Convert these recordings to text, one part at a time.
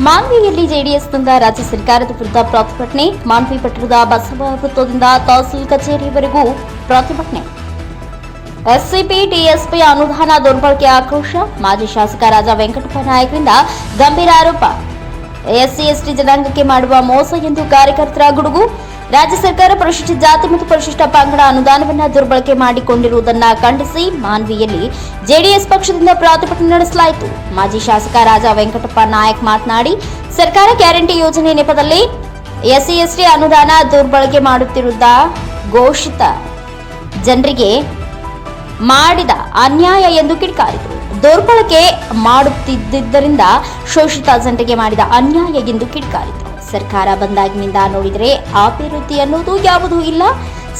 ಮಾನ್ವಿಯಲ್ಲಿ ಜೆಡಿಎಸ್ನಿಂದ ರಾಜ್ಯ ಸರ್ಕಾರದ ವಿರುದ್ಧ ಪ್ರತಿಭಟನೆ. ಮಾನ್ವಿ ಪಟ್ಟಣದ ಬಸವ ವೃತ್ತದಿಂದ ತಹಸೀಲ್ ಕಚೇರಿವರೆಗೂ ಪ್ರತಿಭಟನೆ. ಎಸ್ಸಿಪಿ, ಟಿಎಸ್ಪಿ ಅನುದಾನ ದುರ್ಬಳಕೆ ಆಕ್ರೋಶ. ಮಾಜಿ ಶಾಸಕ ರಾಜ ವೆಂಕಟಪ್ಪ ನಾಯಕರಿಂದ ಗಂಭೀರ ಆರೋಪ. ಎಸ್ಸಿ, ಎಸ್ಟಿ ಜನಾಂಗಕ್ಕೆ ಮಾಡುವ ಮೋಸ ಎಂದು ಕಾರ್ಯಕರ್ತರ ಗುಡುಗು. ರಾಜ್ಯ ಸರ್ಕಾರ ಪರಿಶಿಷ್ಟ ಜಾತಿ ಮತ್ತು ಪರಿಶಿಷ್ಟ ಪಂಗಡ ಅನುದಾನವನ್ನು ದುರ್ಬಳಕೆ ಮಾಡಿಕೊಂಡಿರುವುದನ್ನು ಖಂಡಿಸಿ ಮಾನ್ವಿಯಲ್ಲಿ ಜೆಡಿಎಸ್ ಪಕ್ಷದಿಂದ ಪ್ರತಿಭಟನೆ ನಡೆಸಲಾಯಿತು. ಮಾಜಿ ಶಾಸಕ ರಾಜ ವೆಂಕಟಪ್ಪ ನಾಯಕ್ ಮಾತನಾಡಿ, ಸರ್ಕಾರ ಗ್ಯಾರಂಟಿ ಯೋಜನೆ ನೆಪದಲ್ಲಿ ಎಸ್ಸಿ ಎಸ್ಟಿ ಅನುದಾನ ದುರ್ಬಳಕೆ ಮಾಡುತ್ತಿರುವುದ ಘೋಷಿತ. ಜನರಿಗೆ ಮಾಡಿದ ಅನ್ಯಾಯ ಎಂದು ಕಿಡಿಕಾರಿದರು. ದುರ್ಬಳಕೆ ಮಾಡುತ್ತಿದ್ದರಿಂದ ಶೋಷಿತ ಜನರಿಗೆ ಮಾಡಿದ ಅನ್ಯಾಯ ಎಂದು ಕಿಡಿಕಾರಿದರು. ಸರ್ಕಾರ ಬಂದಾಗಿನಿಂದ ನೋಡಿದರೆ ಅಭಿವೃದ್ಧಿ ಅನ್ನೋದು ಯಾವುದೂ ಇಲ್ಲ.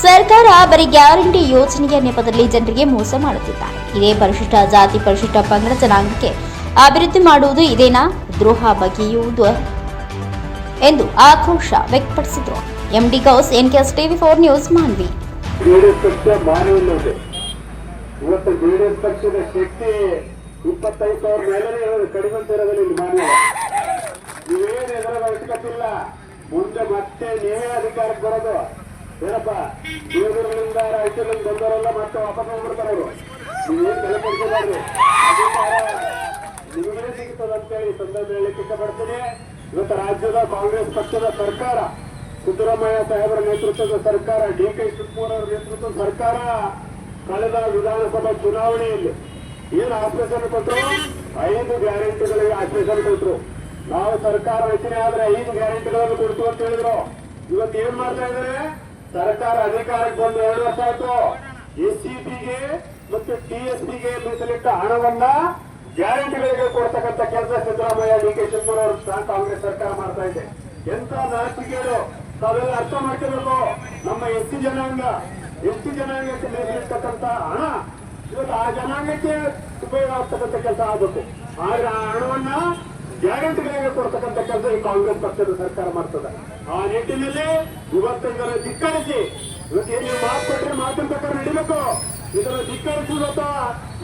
ಸರ್ಕಾರ ಬರೀ ಗ್ಯಾರಂಟಿ ಯೋಜನೆಯ ನೆಪದಲ್ಲಿ ಜನರಿಗೆ ಮೋಸ ಮಾಡುತ್ತಿದ್ದಾರೆ. ಇದೇ ಪರಿಶಿಷ್ಟ ಜಾತಿ ಪರಿಶಿಷ್ಟ ಪಂಗಡ ಜನಾಂಗಕ್ಕೆ ಅಭಿವೃದ್ಧಿ ಮಾಡುವುದು ಇದೇನಾ? ದ್ರೋಹ ಬಗೆಯುವುದು ಎಂದು ಆಕ್ರೋಶ ವ್ಯಕ್ತಪಡಿಸಿದರು. MD Ghouse, NKS TV four news Manvi. ಇವತ್ತು ಜೆಡಿಎಸ್ ಪಕ್ಷದ ಶಕ್ತಿ ಇಪ್ಪತ್ತೈದು ಸಾವಿರ ಮೇಲೆ ಕಡಿಮೆ ಮಾನವ ನೀವೇನು ಬರೋದು ಮುಂದೆ ಮತ್ತೆ ನೀವೇ ಅಧಿಕಾರಕ್ಕೆ ಬರೋದು. ಏನಪ್ಪ? ಬೀದರ್ಗಳಿಂದ ರಾಯಚೂರಿಂದ ಬಂದವರೆಲ್ಲ ಮತ್ತೆ ವಾಪಸ್ ಹೋಗ್ಬಿಡ್ತಾರೆ ಅವರು. ನೀವೇನು ತಲೆ ಕೊಡ್ತಿದ್ದಾರೆ ಅಧಿಕಾರ ನಿಮಗೇ ಈ ಸಂದರ್ಭದಲ್ಲಿ ಹೇಳಲಿಕ್ಕೆ ಇಷ್ಟಪಡ್ತೀನಿ. ಇವತ್ತು ರಾಜ್ಯದ ಕಾಂಗ್ರೆಸ್ ಪಕ್ಷದ ಸರ್ಕಾರ, ಸಿದ್ದರಾಮಯ್ಯ ಸಾಹೇಬರ ನೇತೃತ್ವದ ಸರ್ಕಾರ ಡಿ ಕೆ ಶಿವಕುಮಾರ್ ಅವರ ನೇತೃತ್ವದ ಸರ್ಕಾರ ಕಳೆದ ವಿಧಾನಸಭಾ ಚುನಾವಣೆಯಲ್ಲಿ ಏನು ಆಶ್ವಾಸನೆ ಕೊಟ್ಟರು ಐದು ಗ್ಯಾರಂಟಿಗಳಿಗೆ ಆಶ್ವಾಸನೆ ಕೊಟ್ಟರು ನಾವು ಸರ್ಕಾರ ರಚನೆ ಆದ್ರೆ ಐದು ಗ್ಯಾರಂಟಿಗಳನ್ನು ಕೊಡ್ತು ಅಂತ ಹೇಳಿದ್ರು. ಇವತ್ತು ಏನ್ ಮಾಡ್ತಾ ಇದಾರೆ? ಸರ್ಕಾರ ಅಧಿಕಾರಕ್ಕೆ ಬಂದು ಎರಡು ವರ್ಷ ಆಯ್ತು. ಎಸ್ ಸಿ ಪಿಗೆ ಮತ್ತು ಟಿ ಎಸ್ ಪಿಗೆ ಮೀಸಲಿಟ್ಟ ಹಣವನ್ನ ಗ್ಯಾರಂಟಿಗಳಿಗೆ ಕೊಡ್ತಕ್ಕಂಥ ಕೆಲಸ ಸಿದ್ದರಾಮಯ್ಯ ಡಿ ಕೆ ಶಿವಕುಮಾರ್ ಕಾಂಗ್ರೆಸ್ ಸರ್ಕಾರ ಮಾಡ್ತಾ ಇದೆ. ಎಂತ ನಾಚಿಕೆಗಳು ತಾವೆಲ್ಲ ಅರ್ಥ ಮಾಡ್ಕೋಬೇಕು. ನಮ್ಮ ಎಸ್ ಸಿ ಜನಾಂಗ ಎಸ್ ಟಿ ಜನಾಂಗಕ್ಕೆ ಮೀಸಲಿರ್ತಕ್ಕಂಥ ಹಣ ಇವತ್ತು ಆ ಜನಾಂಗಕ್ಕೆ ಉಪಯೋಗ ಆಗ್ತಕ್ಕಂಥ ಕೆಲಸ ಆಗಬೇಕು. ಆದ್ರೆ ಆ ಹಣವನ್ನ ಗ್ಯಾರಂಟಿಗಳಿಗೆ ಕೊಡ್ತಕ್ಕಂಥ ಕೆಲಸ ಈ ಕಾಂಗ್ರೆಸ್ ಪಕ್ಷದ ಸರ್ಕಾರ ಮಾಡ್ತದೆ. ಆ ನಿಟ್ಟಿನಲ್ಲಿ ಇವತ್ತು ಇದರ ಧಿಕ್ಕರಿಸಿ ಇವತ್ತು ನೀವು ಮಾತು ಕೊಟ್ಟರೆ ಮಾತಿನ ಪ್ರಕಾರ ನಡಿಬೇಕು. ಇದನ್ನು ಧಿಕ್ಕರಿಸಿ ಇವತ್ತು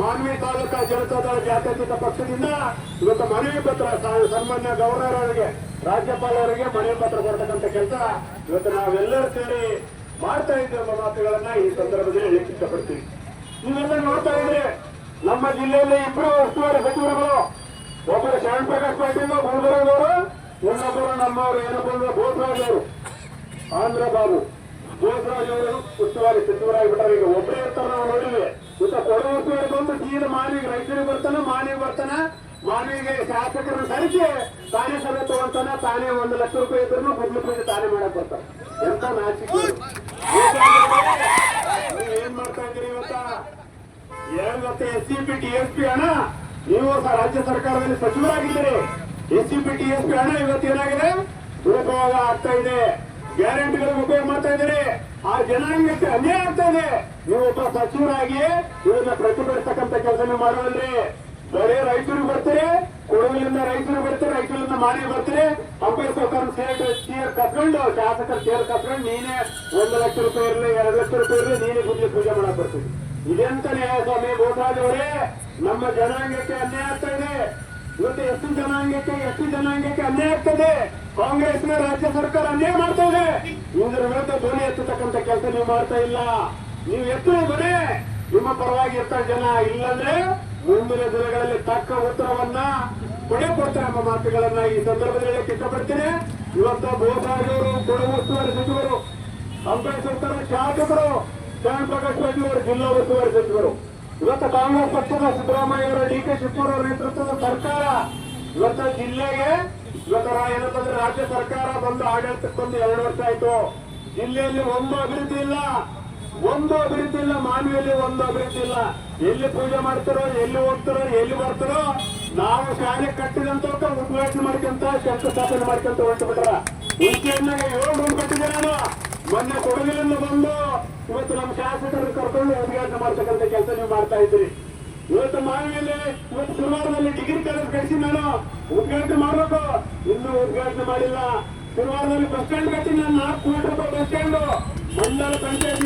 ಮಾನ್ವಿ ತಾಲೂಕಾ ಜನತಾದಳ ಜಾತ್ಯತೀತ ಪಕ್ಷದಿಂದ ಇವತ್ತು ಮನವಿ ಪತ್ರ ಸನ್ಮಾನ್ಯ ಗವರ್ನರ್ ಅವರಿಗೆ ರಾಜ್ಯಪಾಲರಿಗೆ ಮನವಿ ಪತ್ರ ಕೊಡ್ತಕ್ಕಂಥ ಕೆಲಸ ಇವತ್ತು ನಾವೆಲ್ಲರೂ ಸೇರಿ ಮಾಡ್ತಾ ಇದ್ದೇವೆ ಎಂಬ ಮಾತುಗಳನ್ನ ಈ ಸಂದರ್ಭದಲ್ಲಿ ಹೇಳಿ ಇಷ್ಟಪಡ್ತೀವಿ ನೀವೆಲ್ಲ ನೋಡ್ತಾ ಇದ್ರೆ ನಮ್ಮ ಜಿಲ್ಲೆಯಲ್ಲಿ ಇಬ್ಬರು ಉಸ್ತುವಾರಿ ಸಚಿವರುಗಳು ಒಬ್ಬರು ಶಾಂತ ಪ್ರಕಾಶ್ ಪಾಟೀಲ್ ಇನ್ನೊಬ್ಬರು ನಮ್ಮವರು ಏನಪ್ಪ ಅಂದ್ರೆ ಆಂಧ್ರ ಬಾಬು. ಬೋಸರಾಜ್ ಅವರು ಉಸ್ತುವಾರಿ ಸಚಿವರಾಗಿಬಿಟ್ಟಾರೆ ಈಗ ಒಬ್ಬರೇ ಇರ್ತಾರೆ ನಾವು ನೋಡಿದ್ವಿ. ಇಂತ ಕೊಡ ಉಸ್ತುವಾರಿ ಬಂದು ಸೀದ ಮಾನಿಗೆ ರೈತರಿಗೆ ಬರ್ತಾನ, ಮಾನಿಗೆ ಬರ್ತಾನ. ಮಾನಿಗೆ ಶಾಸಕರನ್ನು ಸರಿಸಿ ತಾನೇ ಸಭೆ ತಗೊಳ್ತಾನ, ತಾನೇ ಒಂದು ಲಕ್ಷ ರೂಪಾಯಿ ಇದ್ರೂ ಬದಲು ಪೂಜೆ ತಾನೇ ಮಾಡಕ್ ಬರ್ತಾರೆ. ಎಂತ ನಾಚಿಕೆ. ಏನ್ ಮಾಡ್ತಾ ಇದ್ದೀರಿ ಇವತ್ತ? ಗೊತ್ತ, S C P T S P ಹಣ ನೀವು ರಾಜ್ಯ ಸರ್ಕಾರದಲ್ಲಿ ಸಚಿವರಾಗಿದ್ದೀರಿ. S P T S P ಹಣ ಇವತ್ತು ಏನಾಗಿದೆ? ದುರುಪಯೋಗ ಆಗ್ತಾ ಇದೆ. ಗ್ಯಾರಂಟಿಗಳು ಉಪಯೋಗ ಮಾಡ್ತಾ ಇದ್ದೀರಿ. ಆ ಜನಾಂಗಕ್ಕೆ ಅನ್ಯಾಯ ಆಗ್ತಾ ಇದೆ. ನೀವು ಒಬ್ಬ ಸಚಿವರಾಗಿ ಇವನ್ನ ಪ್ರತಿಭಟಿಸ್ತಕ್ಕಂಥ ಕೆಲಸ ಮಾಡುವಲ್ರಿ ಬರೀ ರೈತರಿಗೆ ಬರ್ತೀರಿ ಕೊಡಗಿನಿಂದ ರೈತರು ಬರ್ತೀರಿ, ರೈತರಿಂದ ಮಾಡಿ ಬರ್ತೀರಿ. ಅಂಬೇಡ್ಕರ್ ಸೇರ್ ಸೇರ್ ಕಸ್ಕೊಂಡು, ಶಾಸಕರು ಸೇರ್ ಕಸ್ಕೊಂಡು ನೀನೇ ಒಂದು ಲಕ್ಷ ರೂಪಾಯಿ ಇರಲಿ, ಎರಡು ಲಕ್ಷ ರೂಪಾಯಿ ಇರಲಿ, ನೀನೇ ಗುಡಿ ಪೂಜೆ ಮಾಡಕ್ ಬರ್ತೀವಿ ಇದೆಂತ ಸ್ವಾಮಿ ನಮ್ಮ ಜನಾಂಗಕ್ಕೆ ಅನ್ಯಾಯ ಆಗ್ತಾ ಇದೆ. ಇವತ್ತು ಎಷ್ಟು ಜನಾಂಗಕ್ಕೆ ಎಷ್ಟು ಜನಾಂಗಕ್ಕೆ ಅನ್ಯಾಯ ಆಗ್ತದೆ ಕಾಂಗ್ರೆಸ್ನ ರಾಜ್ಯ ಸರ್ಕಾರ ಅನ್ಯಾಯ ಮಾಡ್ತಾ ಇದೆ. ಇದರ ವಿರುದ್ಧ ಧ್ವನಿ ಎತ್ತತಕ್ಕಂತ ಕೆಲಸ ನೀವು ಮಾಡ್ತಾ ಇಲ್ಲ. ನೀವು ಎತ್ತು ಬರೇ ನಿಮ್ಮ ಪರವಾಗಿ ಇರ್ತಾರೆ ಜನ ಇಲ್ಲಂದ್ರೆ ಮುಂದಿನ ದಿನಗಳಲ್ಲಿ ತಕ್ಕ ಉತ್ತರವನ್ನ ಕೊಡೆ ಕೊಡ್ತಾರೆ ನಮ್ಮ ಮಾತುಗಳನ್ನ. ಈ ಸಂದರ್ಭದಲ್ಲಿ ಇಷ್ಟಪಡ್ತೀನಿ. ಇವತ್ತು ಅವರು ಕೊಡಗು ಉಸ್ತುವಾರಿ ಸಚಿವರು ಸರ್ಕಾರ ಶಾಸಕರು ಶರಣ್ ಪ್ರಕಾಶ್ ಪಾಟೀಲ್ ಅವರು ಜಿಲ್ಲಾ ಉಸ್ತುವಾರಿ ಸಚಿವರು. ಇವತ್ತು ಕಾಂಗ್ರೆಸ್ ಪಕ್ಷದ ಸಿದ್ದರಾಮಯ್ಯ ಅವರ ಡಿ ಕೆ ಶಿವಕುಮಾರ್ ಅವರ ನೇತೃತ್ವದ ಸರ್ಕಾರ ಇವತ್ತು ಜಿಲ್ಲೆಗೆ, ಇವತ್ತು ಏನಂತಂದ್ರೆ ರಾಜ್ಯ ಸರ್ಕಾರ ಬಂದು ಆಡಳಿತಕ್ಕೆ ಬಂದು ಎರಡು ವರ್ಷ ಆಯ್ತು. ಜಿಲ್ಲೆಯಲ್ಲಿ ಒಂದು ಅಭಿವೃದ್ಧಿ ಇಲ್ಲ. ಒಂದು ಅಭಿವೃದ್ಧಿ ಇಲ್ಲ ಮಾನವಿಯಲ್ಲಿ ಒಂದು ಅಭಿವೃದ್ಧಿ ಇಲ್ಲ. ಎಲ್ಲಿ ಪೂಜೆ ಮಾಡ್ತಾರೋ, ಎಲ್ಲಿ ಹೋಗ್ತಾರೋ ಎಲ್ಲಿ ಬರ್ತಾರೋ, ನಾವು ಶಾಲೆ ಕಟ್ಟಿದಂತ ಉದ್ಘಾಟನೆ ಮಾಡ್ಕೊಂತ ಶಂಕುಸ್ಥಾಪನೆ ಮಾಡ್ಕೊಂತ ಹೊರಟು ಬಿಟ್ರ. ಮುಂಚೆನಾಗ ಏಳು ನಾನು. ಮೊನ್ನೆ ಕೊಡಗಿನಿಂದ ಬಂದು ಇವತ್ತು ನಮ್ಮ ಶಾಸಕರನ್ನು ಕರ್ಕೊಂಡು ಉದ್ಘಾಟನೆ ಮಾಡ್ತಕ್ಕಂಥ ಕೆಲಸ ನೀವು ಮಾಡ್ತಾ ಇದ್ದೀರಿ. ಇವತ್ತು ಮಾವಿನಲ್ಲಿ ಇವತ್ತು ಶನಿವಾರದಲ್ಲಿ ಡಿಗ್ರಿ ಕಾಲೇಜ್ ಕಳಿಸಿ ನಾನು. ಉದ್ಘಾಟನೆ ಮಾಡಬೇಕು. ಇನ್ನೂ ಉದ್ಘಾಟನೆ ಮಾಡಿಲ್ಲ. ಶನಿವಾರದಲ್ಲಿ ಬಸ್ ಸ್ಟ್ಯಾಂಡ್ ಕಟ್ಟಿ ನಾನು ನಾಲ್ಕು ಕೋಟಿ ರೂಪಾಯಿ ಬಸ್ ಸ್ಟ್ಯಾಂಡ್. ಮಂಡಲ ಪಂಚಾಯತ್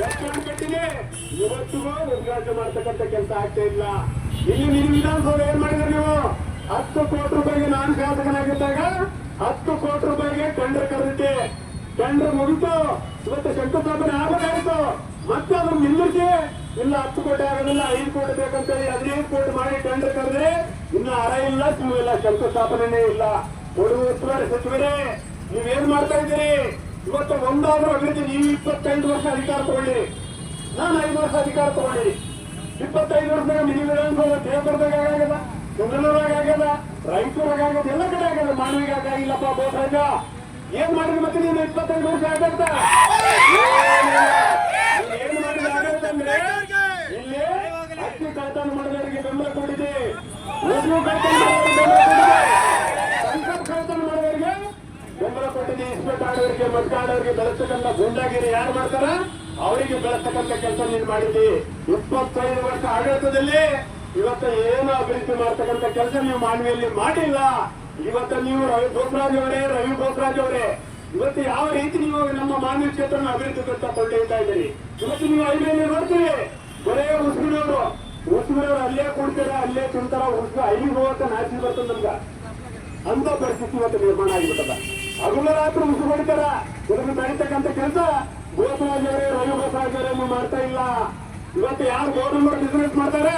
ಬಸ್ ಸ್ಟ್ಯಾಂಡ್ ಉದ್ಘಾಟನೆ ಮಾಡ್ತಕ್ಕಂಥ ಕೆಲಸ ಆಗ್ತಾ ಇಲ್ಲ. ಇಲ್ಲಿ ನಿಮ್ಮ ವಿಧಾನಸೌಧ ಏನ್ ಮಾಡಿದ್ರಿ ನೀವು? ಹತ್ತು ಕೋಟಿ ರೂಪಾಯಿಗೆ ನಾನು ಶಾಸಕನಾಗಿದ್ದಾಗ ಹತ್ತು ಕೋಟಿ ರೂಪಾಯಿಗೆ ಟೆಂಡರ್ ಕರೆದಿದ್ದೆ. ಟೆಂಡರ್ ಮುಗಿತು. ಇವತ್ತು ಶಂಕುಸ್ಥಾಪನೆ ಆಗಬೇಕಾಗಿತ್ತು ಮತ್ತೆ ಅದನ್ನು ನಿಲ್ಲಿಸಿ. ಇಲ್ಲ, ಹತ್ತು ಕೋಟಿ ಆಗೋದಿಲ್ಲ, ಐದು ಕೋಟಿ ಬೇಕಂತೇಳಿ ಹದಿನೈದು ಕೋಟಿ ಮಾಡಿ ಟೆಂಡರ್ ಕರೆದ್ರೆ ಇನ್ನು ಅರ ಇಲ್ಲ ಸುಮ್ಮ ಇಲ್ಲ ಶಂಕುಸ್ಥಾಪನೆ ಇಲ್ಲ. ಕೊಡುವ ಉಸ್ತುವಾರಿ ಸಚಿವರೇ, ನೀವೇನ್ ಮಾಡ್ತಾ ಇದ್ದೀರಿ? ಇವತ್ತು ಒಂದಾದ್ರೂ ಅಭಿವೃದ್ಧಿ, ನೀವು ಇಪ್ಪತ್ತೈದು ವರ್ಷ ಅಧಿಕಾರ ತಗೊಳ್ಳಿ ನಾನು ಐದು ವರ್ಷ ಅಧಿಕಾರ ತಗೊಂಡಿರಿ. ಇಪ್ಪತ್ತೈದು ವರ್ಷದಾಗ ವಿಧಾನಸೌಧ ದೇವರದಾಗ ಆಗ್ಯದ ಕುಂದಲೂರಾಗ ಆಗ್ಯದ ರಾಯಚೂರಾಗ ಆಗ್ಯದ ಎಲ್ಲ ಕಡೆ ಆಗ್ಯದ ಮಾನವಿಗಾಗಿಲ್ಲಪ್ಪ ಬೋಸರಾಜ ಏನ್ ಮಾಡಿದ್ರೆ ಮತ್ತೆ ನೀನು ಇಪ್ಪತ್ತೈದು ವರ್ಷ ಆಗತ್ತ? ಏನ್ ಮಾಡಿದ್ರೆ ಆಗತ್ತಂದ್ರೆ ಇಲ್ಲಿ ಅಕ್ಕಿ ಕಳ್ತನ ಮಾಡಿದವರಿಗೆ ಬೆಂಬಲ ಕೊಟ್ಟಿದೆ ಉದ್ಯೋಗ ಕಳ್ತನ ಸಂಕಲ್ಪ ಕಳ್ತನ ಮಾಡಿದವರಿಗೆ ಬೆಂಬಲ ಕೊಟ್ಟಿದೆ ಇಸ್ಪೆಟ್ ಆಡೋರಿಗೆ ಮಡ್ಕ ಆಡೋರಿಗೆ ಬೆಳೆಸ್ತಕ್ಕಂಥ ಗೂಂಡಾಗಿರಿ ಯಾರು ಮಾಡ್ತಾರ? ಅವರಿಗೆ ಬೆಳೆಸ್ತಕ್ಕಂಥ ಕೆಲಸ ನೀನು ಮಾಡಿದ್ದಿ. ಇಪ್ಪತ್ತೈದು ವರ್ಷ ಆಡಳಿತದಲ್ಲಿ ಇವತ್ತು ಏನು ಅಭಿವೃದ್ಧಿ ಮಾಡ್ತಕ್ಕಂಥ ಕೆಲಸ ನೀವು ಮಾನವಿಯಲ್ಲಿ ಮಾಡಿಲ್ಲ. ಇವತ್ತು ನೀವು ರವಿ ಬೋಸರಾಜ್ ಅವರೇ, ರವಿ ಬೋಸರಾಜ್ ಅವರೇ. ಇವತ್ತು ಯಾವ ರೀತಿ ನೀವು ನಮ್ಮ ಮಾನವ ಕ್ಷೇತ್ರನ ಅಭಿವೃದ್ಧಿ ಕೊಂಡೊಯ್ತಾ ಇದ್ದೀರಿ? ಇವತ್ತು ನೀವು ಐದರಲ್ಲಿ ನೋಡ್ತೀವಿ ಬರೇ ಉಸ್ಮಿನವರು ಉಸ್ಮಿನವರು ಅಲ್ಲೇ ಕೊಡ್ತೀರ, ಅಲ್ಲೇ ತಿಂತಾರ. ಉಸ್ಮಿ ಐದು ಹೋಗಕ್ಕೆ ನಾಚಿ ಬರ್ತದೆ ನಮ್ಗ. ಅಂತ ಪರಿಸ್ಥಿತಿ ಇವತ್ತು ನಿರ್ಮಾಣ ಆಗಿಬಿಟ್ಟದ. ಅಗುಲ ರಾತ್ರಿ ಉಸಿರು ಹೊಡಿತಾರ. ಇದನ್ನು ಬೆಳೀತಕ್ಕಂಥ ಕೆಲಸ ಗೋಸರಾಜ್ ಅವರೇ, ರವಿ ಗೋಸರಾಜ್ ಅವರೇ ಮಾಡ್ತಾ ಇಲ್ಲ. ಇವತ್ತು ಯಾರು ಗೌರ್ಮೆಂಟ್ ಬಿಸಿನೆಸ್ ಮಾಡ್ತಾರೆ?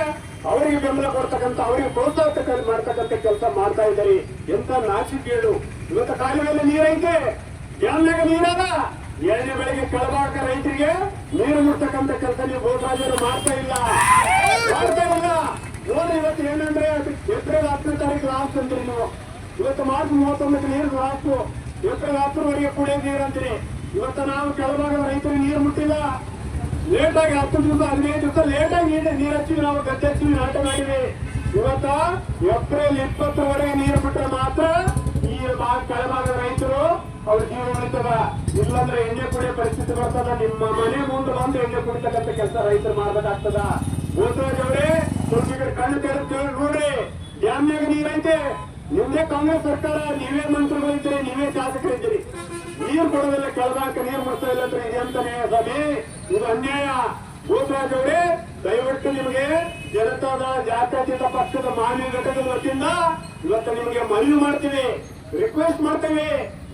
ಅವರಿಗೆ ಬೆಂಬಲ ಕೊಡ್ತಕ್ಕಂಥ, ಅವರಿಗೆ ಪ್ರೋತ್ಸಾಹ ಮಾಡ್ತಕ್ಕಂಥ ಕೆಲಸ ಮಾಡ್ತಾ ಇದ್ದಾರೆ. ಎಂತ ನಾಚಿಕೇಡು ಇವತ್ತು ಕಾಲುವೆಯಲ್ಲಿ ನೀರೈತೆ. ಡ್ಯಾಮ್ನಾಗ ನೀರದ ಏಳನೇ ಬೆಳೆಗೆ ಕೆಳಭಾಗ ರೈತರಿಗೆ ನೀರು ಮುಟ್ತಕ್ಕಂಥ ಕೆಲಸ ನೀವು ಗೋಸರಾಜರು ಮಾಡ್ತಾ ಇಲ್ಲ. ಮಾಡ್ತಾ ಇಲ್ಲ. ನೋಡಿ ಇವತ್ತು ಏನಂದ್ರೆ ಏಪ್ರಿಲ್ ಹತ್ತನೇ ತಾರೀಕು ಲಾಸ್ಟ್ ಅಂತೀರಿ ನೀವು. ಇವತ್ತು ಮಾರ್ಚ್ ಮೂವತ್ತೊಂಬತ್ತು ನೀರು ಲಾಸ್ಟ್ ಏಪ್ರಿಲ್ ಹತ್ತರವರೆಗೆ ಕುಡಿಯೋ ನೀರು ಅಂತೀರಿ ಇವತ್ತು ನಾವು ಕೆಳಭಾಗದ ರೈತರಿಗೆ ನೀರು ಮುಟ್ಟಿಲ್ಲ. ಲೇಟಾಗಿ ಹತ್ತು ದಿವಸ, ಹದಿನೈದು ದಿವಸ ಲೇಟಾಗಿ ನೀರು ನೀರು ಹಚ್ಚಿವಿ ನಾವು ಗದ್ದೆ ಹಚ್ಚಿವಿ ನಾಟ ಮಾಡಿವಿ ಇವತ್ತ ಏಪ್ರಿಲ್ ಇಪ್ಪತ್ತರವರೆಗೆ ನೀರು ಬಿಟ್ಟರೆ ಮಾತ್ರ ಈ ಭಾಗ ಕೆಳಭಾಗದ ರೈತರು ಅವ್ರ ಜೀವ ಉಳಿತದ. ಇಲ್ಲಾಂದ್ರೆ ಎಣ್ಣೆ ಕುಡಿಯೋ ಪರಿಸ್ಥಿತಿ ಬರ್ತದ. ನಿಮ್ಮ ಮನೆ ಮುಂದೆ ಬಂದು ಎಣ್ಣೆ ಕುಡಿತಕ್ಕಂಥ ಕೆಲಸ ರೈತರು ಮಾಡ್ಬೇಕಾಗ್ತದ. ಗೋಸರಾಜ್ ಅವರೇ ಕಡೆ ಕಣ್ಣು ತೆರೆದು ನೋಡ್ರಿ. ಡ್ಯಾಮ್ನಾಗ ನೀರೈತೆ. ನಿಮ್ದೇ ಕಾಂಗ್ರೆಸ್ ಸರ್ಕಾರ, ನೀವೇ ಮಂತ್ರಿಗಳಿದ್ದೀರಿ, ನೀವೇ ಶಾಸಕರಿದ್ದೀರಿ. ನೀರು ಕೊಡೋದಿಲ್ಲ ಕೆಳದಾಕ ನೀರು ಮಾಡ್ತಾ ಇಲ್ಲ ಅಂದ್ರೆ ಇದೆಂತಾನೆ ಸ್ವಾಮಿ? ಇದು ಅನ್ಯಾಯ. ಅವರೇ ದಯವಿಟ್ಟು ನಿಮಗೆ ಜನತಾದ ಜಾತ್ಯತೀತ ಪಕ್ಷದ ಮಾನ್ಯ ಘಟಕದ ವತಿಯಿಂದ ಇವತ್ತು ನಿಮಗೆ ಮನವಿ ಮಾಡ್ತೀವಿ. ರಿಕ್ವೆಸ್ಟ್ ಮಾಡ್ತೀವಿ.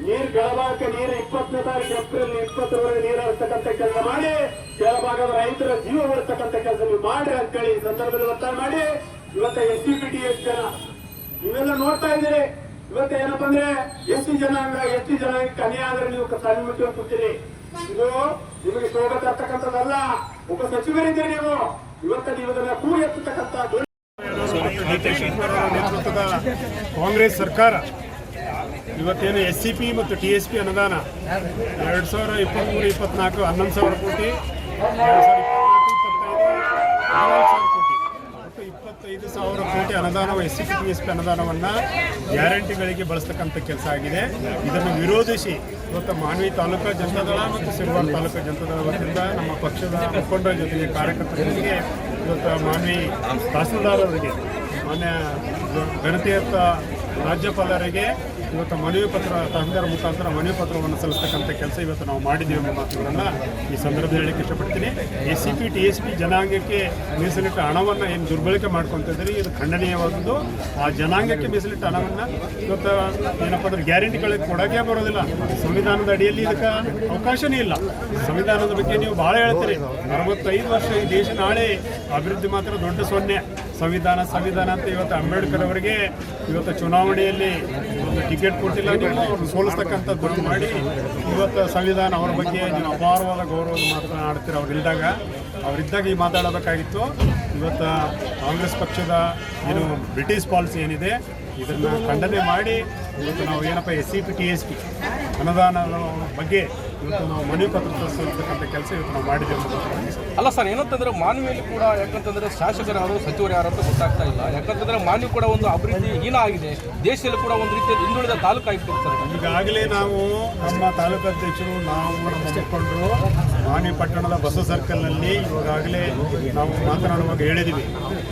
ನೀರು ಕೆಳಭಾಗಕ್ಕೆ ನೀರು ಇಪ್ಪತ್ತನೇ ತಾರೀಕು ಏಪ್ರಿಲ್ ಇಪ್ಪತ್ತರವರೆಗೆ ನೀರು ಹರಿಸ್ತಕ್ಕಂಥ ಕೆಲಸ ಮಾಡಿ, ಕೆಳಭಾಗದ ರೈತರ ಜೀವ ಉಳಿಸ್ತಕ್ಕಂಥ ಕೆಲಸ ನೀವು ಮಾಡ್ರಿ ಅಂತೇಳಿ ಈ ಸಂದರ್ಭದಲ್ಲಿ ಒತ್ತಾಯ ಮಾಡಿ. ಇವತ್ತು S C P T S ಜನ, ನೀವೆಲ್ಲ ನೋಡ್ತಾ ಇದ್ದೀರಿ. ಇವತ್ತು ಏನಪ್ಪ ಅಂದ್ರೆ ಎಷ್ಟು ಜನಾಂಗ, ಎಷ್ಟು ಜನಾಂಗಕ್ಕೆ ಅನ್ಯಾಯ ಆದ್ರೆ ನೀವು ಸಣ್ಣ ಮುಟ್ಟಿ ಕೂತೀರಿ? ಇದು ನಿಮಗೆ ಶೋಭೆ ತರ್ತಕ್ಕಂಥದ್ದಲ್ಲ ಉಪ ಸಚಿವರಿದ್ದೀರಿ ನೀವು. ಇವತ್ತು ನೀವು ಅದನ್ನ ಕೂಡಿ ಎತ್ತತಕ್ಕಂಥ ಕೆ ನೇತೃತ್ವದ ಕಾಂಗ್ರೆಸ್ ಸರ್ಕಾರ ಇವತ್ತೇನು ಎಸ್ ಸಿ ಪಿ ಮತ್ತು ಟಿ ಎಸ್ ಪಿ ಅನುದಾನ ಎರಡು ಸಾವಿರ ಇಪ್ಪತ್ತ್ಮೂರು ಇಪ್ಪತ್ನಾಲ್ಕು, ಹನ್ನೊಂದು ಸಾವಿರ ಕೋಟಿ ಹದಿನಾಲ್ಕು ಸಾವಿರ ಕೋಟಿ ಅನುದಾನ S C P S P ಅನುದಾನವನ್ನು ಗ್ಯಾರಂಟಿಗಳಿಗೆ ಬಳಸ್ತಕ್ಕಂಥ ಕೆಲಸ ಆಗಿದೆ. ಇದನ್ನು ವಿರೋಧಿಸಿ ಇವತ್ತು ಮಾನ್ವಿ ತಾಲೂಕಾ ಜನತಾದಳ ಮತ್ತು ಸಿರುವಾರ ತಾಲೂಕಾ ಜನತಾದಳ ವತಿಯಿಂದ ನಮ್ಮ ಪಕ್ಷದ ಮುಖಂಡರ ಜೊತೆಗೆ ಕಾರ್ಯಕರ್ತರಿಗೆ ಇವತ್ತು ಮಾನ್ವಿ ತಹಸೀಲ್ದಾರ್ ಅವರಿಗೆ ಮಾನ್ಯ ಗಣತಿಯತ್ತ ರಾಜ್ಯಪಾಲರಿಗೆ ಇವತ್ತು ಮನವಿ ಪತ್ರ, ತಹಸೀಲ್ದಾರ್ ಮುಖಾಂತರ ಮನವಿ ಪತ್ರವನ್ನು ಸಲ್ಲಿಸ್ತಕ್ಕಂಥ ಕೆಲಸ ಇವತ್ತು ನಾವು ಮಾಡಿದ್ದೀವಿ ಎಂಬ ಮಾತುಗಳನ್ನು ಈ ಸಂದರ್ಭದಲ್ಲಿ ಹೇಳಕ್ಕೆ ಇಷ್ಟಪಡ್ತೀನಿ. S C P T S P ಜನಾಂಗಕ್ಕೆ ಮೀಸಲಿಟ್ಟ ಹಣವನ್ನು ಏನು ದುರ್ಬಳಕೆ ಮಾಡ್ಕೊತಿದ್ರಿ ಇದು ಖಂಡನೀಯವಾದದ್ದು. ಆ ಜನಾಂಗಕ್ಕೆ ಮೀಸಲಿಟ್ಟ ಹಣವನ್ನು ಇವತ್ತು ಏನಪ್ಪ ಅಂದ್ರೆ ಗ್ಯಾರಂಟಿಗಳಿಗೆ ಕೊಡೋಕೆ ಬರೋದಿಲ್ಲ. ಸಂವಿಧಾನದ ಅಡಿಯಲ್ಲಿ ಇದಕ್ಕೆ ಅವಕಾಶನೇ ಇಲ್ಲ. ಸಂವಿಧಾನದ ಬಗ್ಗೆ ನೀವು ಭಾಳ ಹೇಳ್ತೀರಿ. ಅರವತ್ತೈದು ವರ್ಷ ಈ ದೇಶ ನಾಳೆ ಅಭಿವೃದ್ಧಿ ಮಾತ್ರ ದೊಡ್ಡ ಸೊನ್ನೆ. ಸಂವಿಧಾನ ಸಂವಿಧಾನ ಅಂತ ಇವತ್ತು ಅಂಬೇಡ್ಕರ್ ಅವರಿಗೆ ಇವತ್ತು ಚುನಾವಣೆಯಲ್ಲಿ ಒಂದು ಟಿಕೆಟ್ ಕೊಟ್ಟಿಲ್ಲ, ನೀವು ಅವ್ರನ್ನ ಸೋಲಿಸ್ತಕ್ಕಂಥದ್ದು ಮಾಡಿ ಇವತ್ತು ಸಂವಿಧಾನ ಅವರ ಬಗ್ಗೆ ನೀವು ಅಪಾರವಾದ ಗೌರವದ ಮಾತನಾಡ್ತೀರ ಅವ್ರು ಇಲ್ದಾಗ ಅವರಿದ್ದಾಗ ಈ ಮಾತಾಡಬೇಕಾಗಿತ್ತು. ಇವತ್ತು ಕಾಂಗ್ರೆಸ್ ಪಕ್ಷದ ಏನು ಬ್ರಿಟಿಷ್ ಪಾಲಿಸಿ ಏನಿದೆ, ಇದನ್ನು ಖಂಡನೆ ಮಾಡಿ ಇವತ್ತು ನಾವು ಏನಪ್ಪ S C P T S P ಅನುದಾನದ ಬಗ್ಗೆ ಇವತ್ತು ನಾವು ಮನವಿ ಪತ್ರ ಸಲ್ಲಿಸ್ತಕ್ಕಂಥ ಕೆಲಸ ಇವತ್ತು ನಾವು ಮಾಡಿದ್ದೇವೆ ಅಲ್ಲ ಸರ್ ಏನಂತಂದ್ರೆ ಮಾನವಿಯಲ್ಲಿ ಕೂಡ ಯಾಕಂತಂದ್ರೆ ಶಾಸಕರು ಯಾರು ಸಚಿವರು ಯಾರು ಅಂತ ಗೊತ್ತಾಗ್ತಾ ಇಲ್ಲ. ಯಾಕಂತಂದ್ರೆ ಮಾನವಿ ಕೂಡ ಒಂದು ಅಭಿವೃದ್ಧಿ ಹೀನ ಆಗಿದೆ. ದೇಶದಲ್ಲಿ ಕೂಡ ಒಂದು ರೀತಿಯ ಹಿಂದುಳಿದ ತಾಲೂಕು ಆಗಿತ್ತು ಸರ್. ಈಗಾಗಲೇ ನಾವು ನಮ್ಮ ತಾಲೂಕು ಅಧ್ಯಕ್ಷರು ನಾವು ನಮ್ಮ ಮುಖಂಡರು ಮಾನಿ ಪಟ್ಟಣದ ಸರ್ಕಲ್ ಸರ್ಕಲ್ನಲ್ಲಿ ಇವಾಗಲೇ ನಾವು ಮಾತನಾಡುವಾಗ ಹೇಳಿದ್ದೀವಿ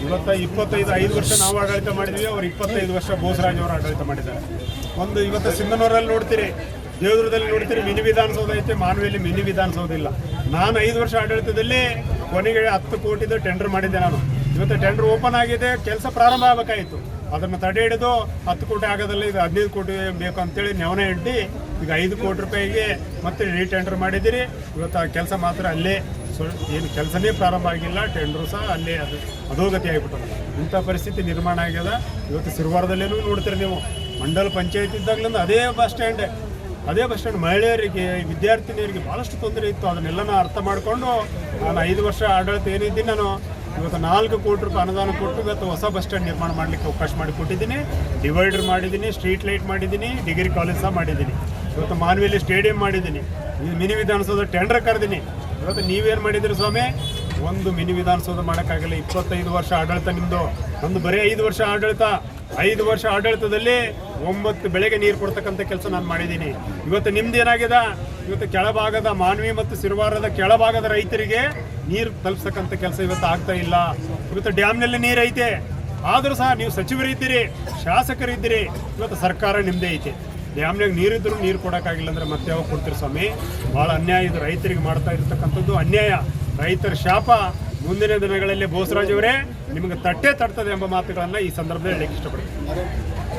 ಇವತ್ತ ಇಪ್ಪತ್ತೈದು ಐದು ವರ್ಷ ನಾವು ಆಡಳಿತ ಮಾಡಿದ್ವಿ. ಅವ್ರು ಇಪ್ಪತ್ತೈದು ವರ್ಷ ಬೋಸರಾಜ್ ಅವರು ಆಡಳಿತ ಮಾಡಿದ್ದಾರೆ. ಒಂದು ಇವತ್ತು ಸಿಂಧನೂರಲ್ಲಿ ನೋಡ್ತೀರಿ. ದೇವದುರ್ಗದಲ್ಲಿ ನೋಡ್ತೀರಿ ಮಿನಿ ವಿಧಾನಸೌಧ ಐತೆ, ಮಾನವಿಯಲ್ಲಿ ಮಿನಿ ವಿಧಾನಸೌಧ ಇಲ್ಲ. ನಾನು ಐದು ವರ್ಷ ಆಡಳಿತದಲ್ಲಿ ಕೊನೆಗೆ ಹತ್ತು ಕೋಟಿದು ಟೆಂಡರ್ ಮಾಡಿದ್ದೆ ನಾನು. ಇವತ್ತು ಟೆಂಡರ್ ಓಪನ್ ಆಗಿದೆ, ಕೆಲಸ ಪ್ರಾರಂಭ ಆಗಬೇಕಾಯಿತು. ಅದನ್ನು ತಡೆ ಹಿಡಿದು ಹತ್ತು ಕೋಟಿ ಆಗೋದಲ್ಲ ಇದು ಹದಿನೈದು ಕೋಟಿ ಬೇಕು ಅಂತೇಳಿ ನೆವನ ಇಡ್ಡಿ ಈಗ ಐದು ಕೋಟಿ ರೂಪಾಯಿಗೆ ಮತ್ತೆ ರೀಟೆಂಡರ್ ಮಾಡಿದ್ದೀರಿ. ಇವತ್ತು ಆ ಕೆಲಸ ಮಾತ್ರ ಅಲ್ಲೇ ಏನು ಕೆಲಸನೇ ಪ್ರಾರಂಭ ಆಗಿಲ್ಲ ಟೆಂಡರ್ ಸಹ ಅಲ್ಲೇ ಅದು ಅಧೋಗತಿ ಆಗಿಬಿಟ್ಟದ. ಇಂಥ ಪರಿಸ್ಥಿತಿ ನಿರ್ಮಾಣ ಆಗ್ಯದ. ಇವತ್ತು ಸಿರುವಾರದಲ್ಲೇನೂ ನೋಡ್ತೀರಿ ನೀವು. ಮಂಡಲ ಪಂಚಾಯತ್ ಇದ್ದಾಗಲಿಂದ ಅದೇ ಬಸ್ ಸ್ಟ್ಯಾಂಡ್ ಅದೇ ಬಸ್ ಸ್ಟ್ಯಾಂಡ್ ಮಹಿಳೆಯರಿಗೆ ವಿದ್ಯಾರ್ಥಿನಿಯರಿಗೆ ಭಾಳಷ್ಟು ತೊಂದರೆ ಇತ್ತು. ಅದನ್ನೆಲ್ಲ ಅರ್ಥ ಮಾಡಿಕೊಂಡು ನಾನು ಐದು ವರ್ಷ ಆಡಳಿತ ಏನಿದ್ದೀನಿ ನಾನು ಇವತ್ತು ನಾಲ್ಕು ಕೋಟಿ ರೂಪಾಯಿ ಅನುದಾನ ಕೊಟ್ಟು ಇವತ್ತು ಹೊಸ ಬಸ್ ಸ್ಟ್ಯಾಂಡ್ ನಿರ್ಮಾಣ ಮಾಡಲಿಕ್ಕೆ ಅವಕಾಶ ಮಾಡಿಕೊಟ್ಟಿದ್ದೀನಿ ಡಿವೈಡರ್ ಮಾಡಿದ್ದೀನಿ, ಸ್ಟ್ರೀಟ್ ಲೈಟ್ ಮಾಡಿದ್ದೀನಿ, ಡಿಗ್ರಿ ಕಾಲೇಜ್ ಸಹ ಮಾಡಿದ್ದೀನಿ. ಇವತ್ತು ಮಾನವಿಯಲ್ಲಿ ಸ್ಟೇಡಿಯಂ ಮಾಡಿದ್ದೀನಿ. ಮಿನಿ ವಿಧಾನಸೌಧ ಟೆಂಡರ್ ಕರೆದೀನಿ. ಇವತ್ತು ನೀವೇನು ಮಾಡಿದ್ದೀರಿ ಸ್ವಾಮಿ? ಒಂದು ಮಿನಿ ವಿಧಾನಸೌಧ ಮಾಡೋಕ್ಕಾಗಲ್ಲ. ಇಪ್ಪತ್ತೈದು ವರ್ಷ ಆಡಳಿತ ನಿಮ್ಮದು ಒಂದು ಬರೀ ಐದು ವರ್ಷ ಆಡಳಿತ. ಐದು ವರ್ಷ ಆಡಳಿತದಲ್ಲಿ ಒಂಬತ್ತು ಬೆಳೆಗೆ ನೀರು ಕೊಡ್ತಕ್ಕಂಥ ಕೆಲಸ ನಾನು ಮಾಡಿದ್ದೀನಿ. ಇವತ್ತು ನಿಮ್ದು ಏನಾಗಿದೆ? ಇವತ್ತು ಕೆಳಭಾಗದ ಮಾನವಿ ಮತ್ತು ಸಿರುವಾರದ ಕೆಳಭಾಗದ ರೈತರಿಗೆ ನೀರು ತಲುಪಿಸ್ತಕ್ಕಂಥ ಕೆಲಸ ಇವತ್ತು ಆಗ್ತಾ ಇಲ್ಲ. ಇವತ್ತು ಡ್ಯಾಮ್ನಲ್ಲಿ ನೀರು ಐತೆ ಆದರೂ ಸಹ ನೀವು ಸಚಿವರಿದ್ದೀರಿ ಶಾಸಕರಿದ್ದೀರಿ ಇವತ್ತು ಸರ್ಕಾರ ನಿಮ್ಮದೇ ಐತೆ. ಡ್ಯಾಮ್ನಾಗ ನೀರಿದ್ರು ನೀರು ಕೊಡೋಕ್ಕಾಗಿಲ್ಲ ಅಂದ್ರೆ ಮತ್ತೆ ಯಾವಾಗ ಕೊಡ್ತೀರಿ ಸ್ವಾಮಿ? ಭಾಳ ಅನ್ಯಾಯ ಇದು ರೈತರಿಗೆ ಮಾಡ್ತಾ ಇರ್ತಕ್ಕಂಥದ್ದು ಅನ್ಯಾಯ. ರೈತರ ಶಾಪ ಮುಂದಿನ ದಿನಗಳಲ್ಲಿ ಬೋಸರಾಜ್ ಅವರೇ ನಿಮಗೆ ತಟ್ಟೆ ತಡ್ತದೆ ಎಂಬ ಮಾತುಗಳನ್ನು ಈ ಸಂದರ್ಭದಲ್ಲಿ ಹೇಳಕ್ಕೆ ಇಷ್ಟಪಡ್ತೀನಿ.